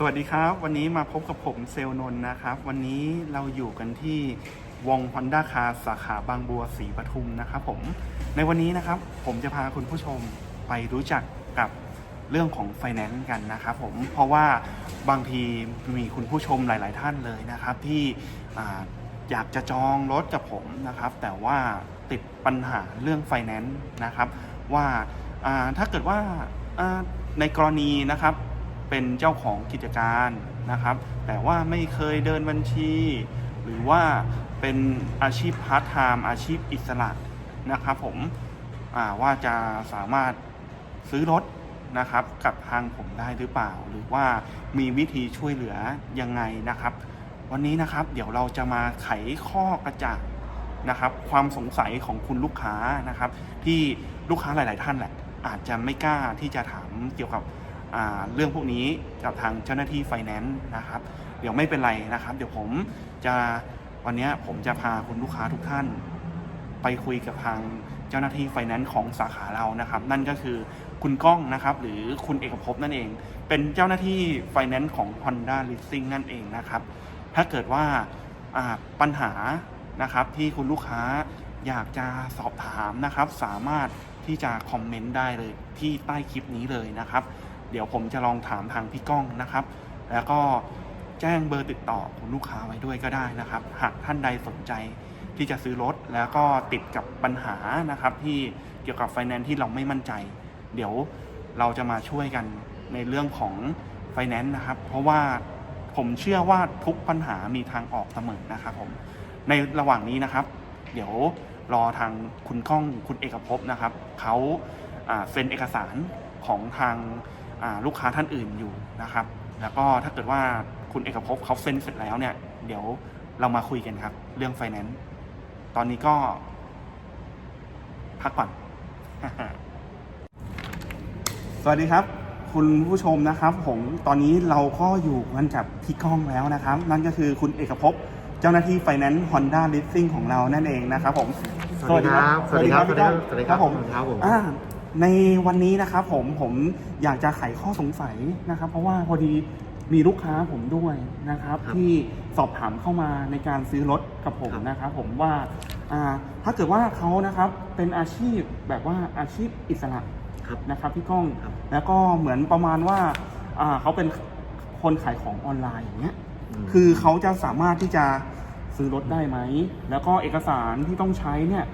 สวัสดีครับ วันนี้มาพบกับผมเซลนนท์นะครับ วันนี้เราอยู่กันที่วง Honda c a r สาขาบางบัวศรีปทุมนะครับผมในวันนี้นะครับผมจะพาคุณผู้ชมไปรู้จักกับเรื่องของไฟแนนซ์กันนะครับผมเพราะว่าบางทีมีคุณผู้ชมหลาย ๆ ท่านเลยนะครับ ที่ออยากจะจองรถกับผมนะครับ แต่ว่าติดปัญหาเรื่องไฟแนนซ์นะครับ ว่าถ้าเกิดว่าในกรณีนะครับ เป็นเจ้าของกิจการนะครับ แต่ว่าไม่เคยเดินบัญชี หรือว่าเป็นอาชีพพาร์ทไทม์อาชีพอิสระนะครับผมว่าจะสามารถซื้อรถนะครับกับทางผมได้หรือเปล่า หรือว่ามีวิธีช่วยเหลือยังไงนะครับ วันนี้นะครับเดี๋ยวเราจะมาไขข้อกระจ่างนะครับ ความสงสัยของคุณลูกค้านะครับ ที่ลูกค้าหลาย ๆ ท่านแหละ อาจจะไม่กล้าที่จะถามเกี่ยวกับ เรื่องพวกนี้กับทางเจ้าหน้าที่ไฟแนนซ์นะครับ เดี๋ยวไม่เป็นไรนะครับ เดี๋ยวผมจะวันนี้ผมจะพาคุณลูกค้าทุกท่าน ไปคุยกับทางเจ้าหน้าที่ไฟแนนซ์ของสาขาเรานะครับ นั่นก็คือคุณก้องนะครับ หรือคุณเอกภพนั่นเอง เป็นเจ้าหน้าที่ไฟแนนซ์ของ Honda Leasing นั่นเองนะครับ ถ้าเกิดว่าปัญหานะครับที่คุณลูกค้าอยากจะสอบถามนะครับ สามารถที่จะคอมเมนต์ได้เลยที่ใต้คลิปนี้เลยนะครับ เดี๋ยวผมจะลองถามทางพี่ก้องนะครับ แล้วก็แจ้งเบอร์ติดต่อคุณลูกค้าไว้ด้วยก็ได้นะครับ หากท่านใดสนใจที่จะซื้อรถแล้วก็ติดกับปัญหานะครับ ที่เกี่ยวกับไฟแนนซ์ที่เราไม่มั่นใจ เดี๋ยวเราจะมาช่วยกันในเรื่องของไฟแนนซ์นะครับ เพราะว่าผมเชื่อว่าทุกปัญหามีทางออกเสมอนะครับผมในระหว่างนี้นะครับ เดี๋ยวรอทางคุณก้องคุณเอกภพนะครับเขาเซ็นเอกสารของทาง ลูกค้าท่านอื่นอยู่นะครับ แล้วก็ถ้าเกิดว่าคุณเอกภพเขาเซ็นเสร็จแล้วเนี่ย เดี๋ยวเรามาคุยกันครับ เรื่องไฟแนนซ์ตอนนี้ก็ พักก่อน สวัสดีครับ คุณผู้ชมนะครับ ผมตอนนี้เราก็อยู่กันกับพี่ก้องแล้วนะครับ นั่นก็คือคุณเอกภพเจ้าหน้าที่ไฟแนนซ์ Honda Leasing ของเรานั่นเองนะครับผมสวัสดีครับ สวัสดีครับ สวัสดีครับพี่ก้องสวัสดีครับผมครับผมอ่า ในวันนี้นะครับผมผมอยากจะไขข้อสงสัยนะครับ เพราะว่าพอดีมีลูกค้าผมด้วยนะครับครับที่สอบถามเข้ามาในการซื้อรถกับผมครับนะครับ ผมว่าอ่าถ้าเกิดว่าเขานะครับเป็นอาชีพแบบว่าอาชีพอิสระครับนะครับพี่ก้องครับแล้วก็เหมือนประมาณว่าอ่าเขาเป็นคนขายของออนไลน์อย่างเงี้ยมคือเขาจะสามารถที่จะซื้อรถได้ไหม แล้วก็เอกสารที่ต้องใช้เนี่ย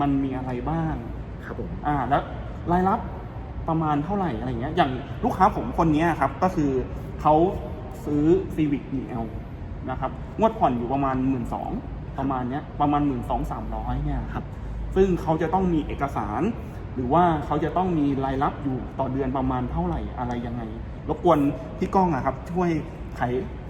มันมีอะไรบ้างครับผมอ่าแล้ว รายรับประมาณเท่าไหร่อะไรเงี้ย อย่างลูกค้าผมคนนี้ครับ ก็คือเขาซื้อ Civic DL นะครับ งวดผ่อนอยู่ประมาณหมื่นสองประมาณเนี้ย ประมาณหมื่นสองสามร้อยเนี่ยครับ ซึ่งเขาจะต้องมีเอกสาร หรือว่าเขาจะต้องมีรายรับอยู่ต่อเดือนประมาณเท่าไหร่อะไรยังไง รบกวนพี่ก้องอะครับ ช่วยไข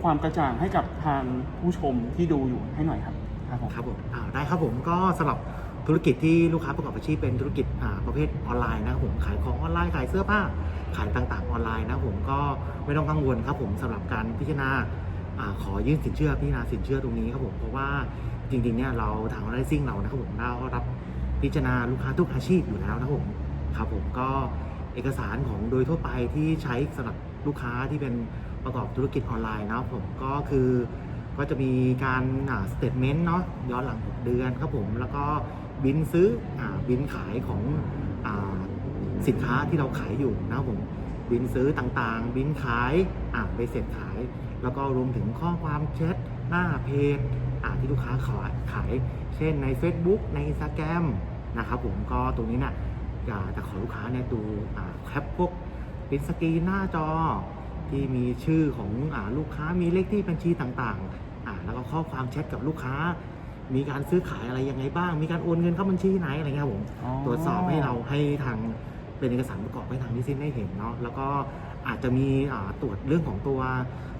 ความกระจ่างให้กับทางผู้ชมที่ดูอยู่ให้หน่อยครับ ครับผมครับผมได้ครับผมก็สำหรับ ธุรกิจที่ลูกค้าประกอบอาชีพเป็นธุรกิจประเภทออนไลน์นะครับผมขายของออนไลน์ขายเสื้อผ้าขายต่างๆออนไลน์นะผมก็ไม่ต้องกังวลครับผมสำหรับการพิจารณาขอยื่นสินเชื่อพิจารณาสินเชื่อตรงนี้ครับผมเพราะว่าจริงๆเนี่ยเราทางไลซิ่งเรานะครับผมเรารับพิจารณาลูกค้าทุกอาชีพอยู่แล้วนะครับผมครับผมก็เอกสารของโดยทั่วไปที่ใช้สำหรับลูกค้าที่เป็นประกอบธุรกิจออนไลน์นะครับผมก็คือก็จะมีการสเตทเมนต์เนาะย้อนหลัง 6 เดือนครับผมแล้วก็ บินซื้ออบินขายของอสินค้าที่เราขายอยู่นะครับผมบินซื้อต่างๆ บินขายอ่าไปเสร็จขาย แล้วก็รวมถึงข้อความแชทหน้าเพจอ่าที่ลูกค้าขายขาย เช่นใน Facebook ใน Instagram นะครับผมก็ตรงนี้นี่ยอยากจะขอลูกค้าเนี่ยดูอ่าแคปพวกเป็นสกรีนหน้าจอที่มีชื่อของอลูกค้ามีเลขที่บัญชีต่างๆอ่าแล้วก็ข้อความแชทกับลูกค้า มีการซื้อขายอะไรยังไงบ้าง มีการโอนเงินเข้าบัญชีไหนอะไรเงี้ยครับผมอ๋อ ตรวจสอบให้เราให้ทางเป็นเอกสารประกอบให้ทางนิสินได้เห็นเนาะแล้วก็อาจจะมีอ่าตรวจเรื่องของตัว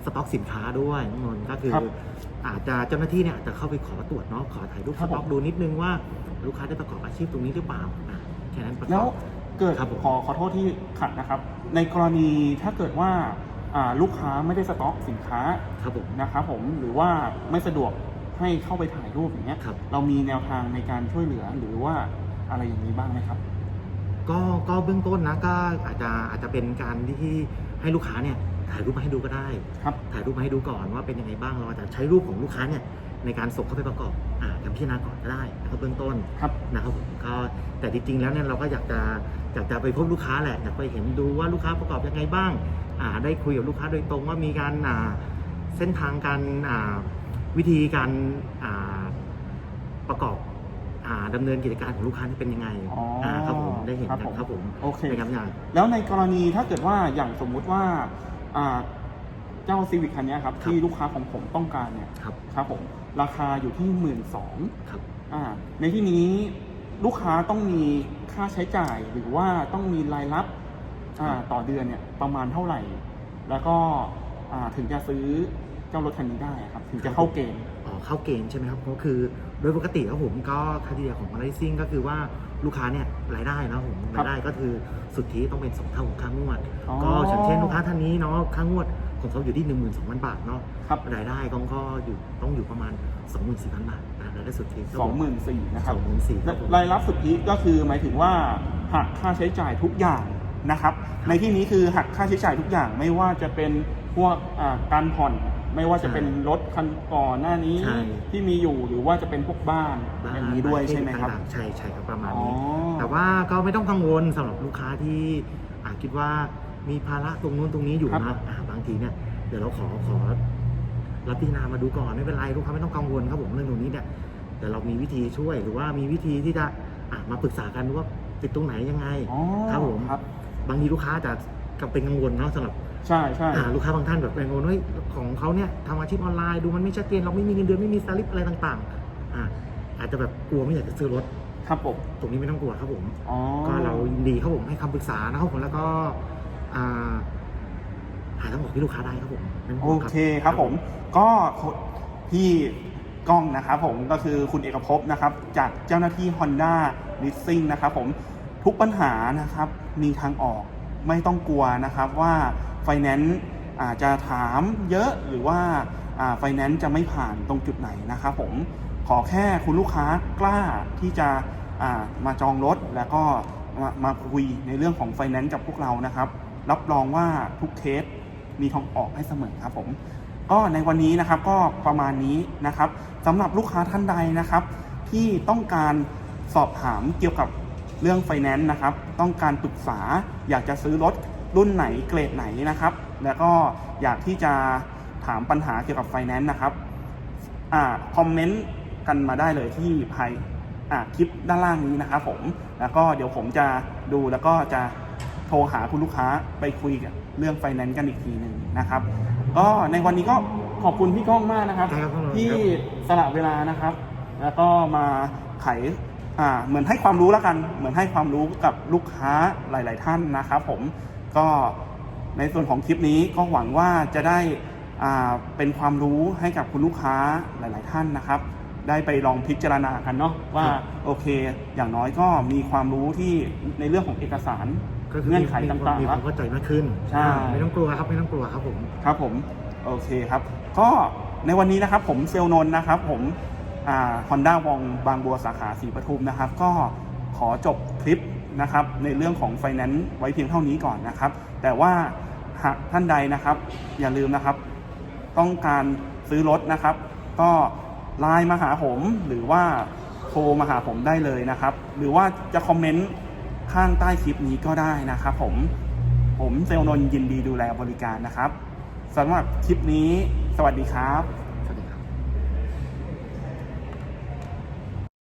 สต็อกสินค้าด้วยน้องนนท์ก็คือครับอาจจะเจ้าหน้าที่เนี่ยอาจจะเข้าไปขอตรวจเนาะขอถ่ายรูปครัสบผม ต็อกดูนิดนึงว่าลูกค้าได้ประกอบอาชีพตรงนี้หรือเปล่าอะแค่นั้นประกอบ แล้วเกิดครับผม ขอขอโทษที่ขัดนะครับ ในกรณีถ้าเกิดว่าอ่าลูกค้าไม่ได้สต็อกสินค้าครับผม นะครับผมหรือว่าไม่สะดวก ให้เข้าไปถ่ายรูปอย่างเงี้ยครับ เรามีแนวทางในการช่วยเหลือหรือว่าอะไรอย่างนี้บ้างไหมครับ ก็ก็เบื้องต้นนะก็อาจจะอาจจะเป็นการที่ให้ลูกค้าเนี่ยถ่ายรูปมาให้ดูก็ได้ ครับ ถ่ายรูปมาให้ดูก่อนว่าเป็นยังไงบ้างเราอาจจะใช้รูปของลูกค้าเนี่ยในการส่งเข้าไปประกอบอ่าการพิจารณาก่อนก็ได้นะครับเบื้องต้นครับ นะครับผมก็แต่จริงๆแล้วเนี่ยเราก็อยากจะอยากจะไปพบลูกค้าแหละอยากไปเห็นดูว่าลูกค้าประกอบยังไงบ้างอ่าได้คุยกับลูกค้าโดยตรงว่ามีการอ่าเส้นทางการอ่า วิธีการอ่าประกอบอ่าดำเนินกิจการของลูกค้านี่เป็นยังไงอ๋ออ่าครับผมได้เห็นครับกันผมครับผมโอเคนะครับอย่างแล้วในกรณีถ้าเกิดว่าอย่างสมมุติว่าอ่าเจ้าซีวิคคันเนี้ยครับครับ ที่ลูกค้าของผมต้องการเนี่ยครับครับผมราคาอยู่ที่หมื่นสองครับอ่าในที่นี้ลูกค้าต้องมีค่าใช้จ่ายหรือว่าต้องมีรายรับอ่าต่อเดือนเนี่ยประมาณเท่าไหร่ แล้วก็อ่าถึงจะซื้อ เจ้ารถคันนี้ได้ครับถึงจะเข้าเกณฑ์อ๋อเข้าเกณฑ์ใช่ไหมครับก็คือโดยปกติครับผมก็คดีของ a อ i ซิ่งก็คือว่าลูกค้าเนี่ยรายได้นะครับผมครับรายได้ก็คือสุทธิต้องเป็นสองเท่าของค่างวดอ๋อก็อย่างเช่นลูกค้าท่านนี้เนาะค่างวดของเขาอยู่ที่ 12,000 บาทเนาะครับรายได้ก็ก็อยู่ต้องอยู่ประมาณ 24,000 บาทนะรายได้สุทธิสองหมื่นสี่นะคสรับองหมื่นสี่ครับผมรายรับสุทธิก็คือหมายถึงว่าหักค่าใช้จ่ายทุกอย่างนะครับ ในที่นี้คือหักค่าใช้จ่ายทุกอย่างไม่ว่าจะเป็นพวกอ่าการผ่อน ไม่ว่าจะเป็นรถคันก่อนหน้านี้ใช่ ที่มีอยู่หรือว่าจะเป็นพวกบ้านบ้านอย่างนี้ด้วยใช่ไหมครับ ต่างๆใช่ใช่ครับประมาณอ๋อ นี้ แต่ว่าก็ไม่ต้องกังวลสำหรับลูกค้าที่อาจคิดว่ามีภาระตรงนู้นตรงนี้อยู่ครับ นะอ่าบางทีเนี่ยเดี๋ยวเราขอขอรับพิจารณามาดูก่อนไม่เป็นไรลูกค้าไม่ต้องกังวลครับผมเรื่องตรงนี้เนี่ยเดี๋ยวเรามีวิธีช่วยหรือว่ามีวิธีที่จะอะมาปรึกษากันว่าติดตรงไหนยังไง อ๋อครับผมครับบางทีลูกค้าจะกับเป็นกังวลเนาะสำหรับ ใช่ใช่อ่าลูกค้าบางท่านแบบเป็นกังวลว่าเฮ้ยของเขาเนี่ยทำอาชีพออนไลน์ดูมันไม่ชัดเจนเราไม่มีเงินเดือนไม่มีสลิปอะไรต่างๆอ่าอาจจะแบบกลัวไม่อยากจะซื้อรถครับผมตรงนี้ไม่ต้องกลัวครับผมอ๋อก็เรายินดีครับผมให้คำปรึกษานะครับผมแล้วก็อ่าหาทางออกที่ลูกค้าได้ครับผมไม่ต้องโอกลัวเคครับผม ก็พี่ก้องนะครับผมก็คือคุณเอกภพนะครับ จากเจ้าหน้าที่ Honda Leasing นะครับผมทุกปัญหานะครับมีทางออกไม่ต้องกลัวนะครับว่า ไฟแนนซ์อาจจะถามเยอะหรือว่าไฟแนนซ์จะไม่ผ่านตรงจุดไหนนะครับผมขอแค่คุณลูกค้ากล้าที่จะามาจองรถแล้วก็มามาคุยในเรื่องของไฟแนนซ์กับพวกเรานะครับ รับรองว่าทุกเคสมีทางออกให้เสมอครับผม ก็ในวันนี้นะครับก็ประมาณนี้นะครับสำหรับลูกค้าท่านใดนะครับ ที่ต้องการสอบถามเกี่ยวกับเรื่องไฟแนนซ์นะครับ ต้องการปรึกษาอยากจะซื้อรถ รุ่นไหนเกรดไหนนะครับ แล้วก็อยากที่จะถามปัญหาเกี่ยวกับไฟแนนซ์นะครับอ่าคอมเมนต์กันมาได้เลยที่ภายอ่าคลิปด้านล่างนี้นะครับผม แล้วก็เดี๋ยวผมจะดูแล้วก็จะโทรหาคุณลูกค้าไปคุยกับเรื่องไฟแนนซ์กันอีกทีหนึ่งนะครับ ก็ในวันนี้ก็ขอบคุณพี่ก้องมากนะครับครับผมที่สละเวลานะครับ แล้วก็มาไขอ่าเหมือนให้ความรู้แล้วกัน เหมือนให้ความรู้กับลูกค้าหลาย ๆ ท่านนะครับผม ก็ในส่วนของคลิปนี้ก็หวังว่าจะได้อ่าเป็นความรู้ให้กับคุณลูกค้าหลาย ๆ ท่านนะครับ ได้ไปลองพิจารณากันเนาะว่าครับโอเค อย่างน้อยก็มีความรู้ที่ในเรื่องของเอกสารก็คือเงื่อนไขต่างๆมีความเข้าใจมากขึ้นใช่อ่าไม่ต้องกลัวครับไม่ต้องกลัวครับผมครับผมโอเคครับ ก็ในวันนี้นะครับผมเซลลนนท์นะครับ ผมฮอนด้าวองบางบัวสาขาสีปทุมนะครับ ก็ขอจบคลิป นะครับในเรื่องของไฟแนนซ์ไว้เพียงเท่านี้ก่อนนะครับ แต่ว่าหากท่านใดนะครับ อย่าลืมนะครับ ต้องการซื้อรถนะครับ ก็ไลน์มาหาผมหรือว่าโทรมาหาผมได้เลยนะครับ หรือว่าจะคอมเมนต์ข้างใต้คลิปนี้ก็ได้นะครับผมผมเซลลนนท์ยินดีดูแลบริการนะครับสำหรับคลิปนี้ สวัสดีครับ